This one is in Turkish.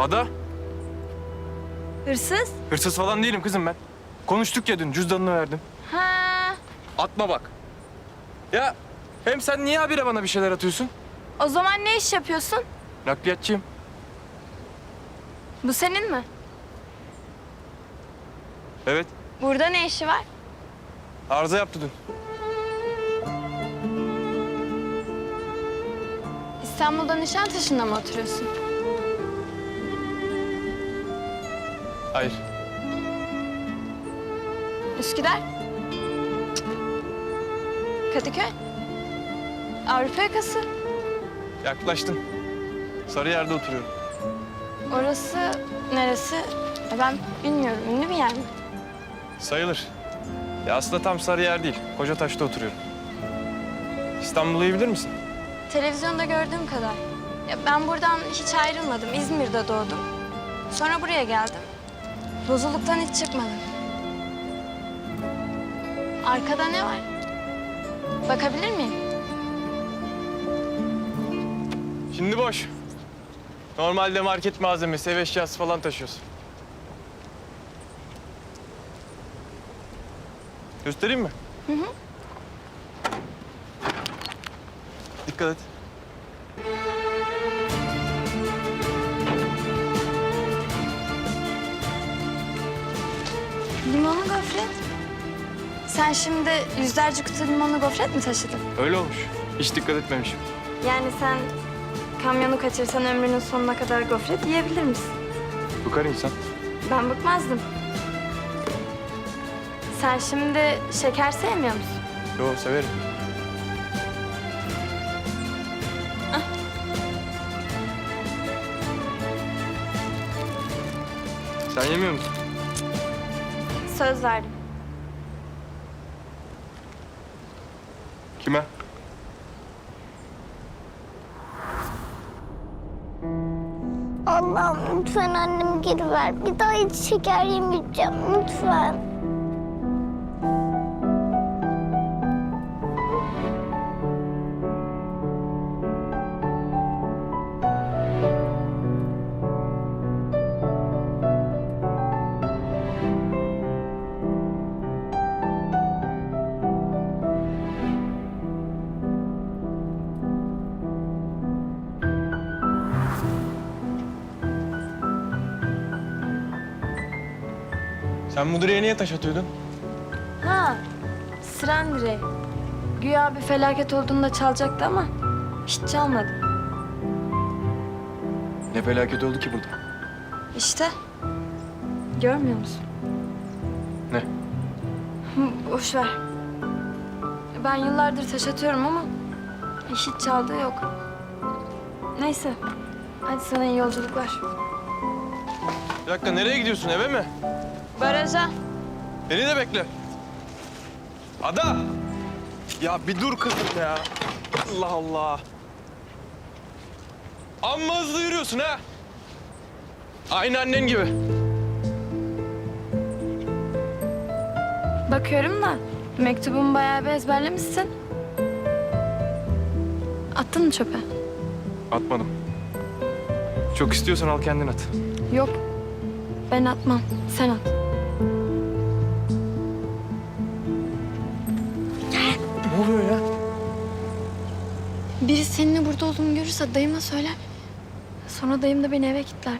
Ada, Hırsız? hırsız falan değilim kızım ben. Konuştuk ya dün, cüzdanını verdim. Ha. Atma bak. Ya hem sen niye habire bana bir şeyler atıyorsun? O zaman ne iş yapıyorsun? Nakliyatçıyım. Bu senin mi? Evet, Burada ne işi var? arıza yaptı dün. İstanbul'da Nişantaşı'nda mı oturuyorsun? Hayır, Üsküdar? Kadıköy? Avrupa yakası. yaklaştın. Sarıyer'de oturuyorum. Orası neresi? E, Ben bilmiyorum. Ünlü bir yer mi? Sayılır. Ya aslında tam Sarıyer değil, Kocataş'ta oturuyorum. İstanbul'u iyi bilir misin? Televizyonda gördüğüm kadar. Ya ben buradan hiç ayrılmadım. İzmir'de doğdum. Sonra buraya geldim. Bozuluktan hiç çıkmadım. Arkada ne var? Bakabilir miyim? Şimdi boş. Normalde market malzemesi, ev eşyası falan taşıyorsun. Göstereyim mi? Hı hı. Dikkat et. Limonlu gofret. Sen şimdi yüzlerce kutu limonlu gofret mi taşıdın? Öyle olmuş. Hiç dikkat etmemişim. Yani sen kamyonu kaçırsan ömrünün sonuna kadar gofret yiyebilir misin? Bıkar insan. Ben bıkmazdım. Sen şimdi şeker sevmiyor musun? Yo severim. Sen yemiyor musun? Söz verdim. Kime? Allah'ım lütfen annemi geri ver. Bir daha hiç şeker yemeyeceğim lütfen. Sen müdüreye niye taş atıyordun? Ha, Siren direği. Güya bir felaket olduğunda çalacaktı ama hiç çalmadı. Ne felaket oldu ki burada? İşte. Görmüyor musun? Ne? Hı, Boş ver. Ben yıllardır taş atıyorum ama hiç çaldığı yok. Neyse. Hadi sana iyi yolculuklar. Bir dakika nereye gidiyorsun eve mi? Baraja. Beni de bekle. Ada! Ya bir dur kızım ya. Allah Allah. Amma hızlı yürüyorsun ha. Aynı annen gibi. Bakıyorum da mektubumu bayağı bir ezberlemişsin. Attın mı çöpe? Atmadım. Çok istiyorsan al kendin at. Yok. Ben atmam. Sen at. Biri seninle burada olduğumu görürse dayıma söyler. Sonra dayım da beni eve kilitler.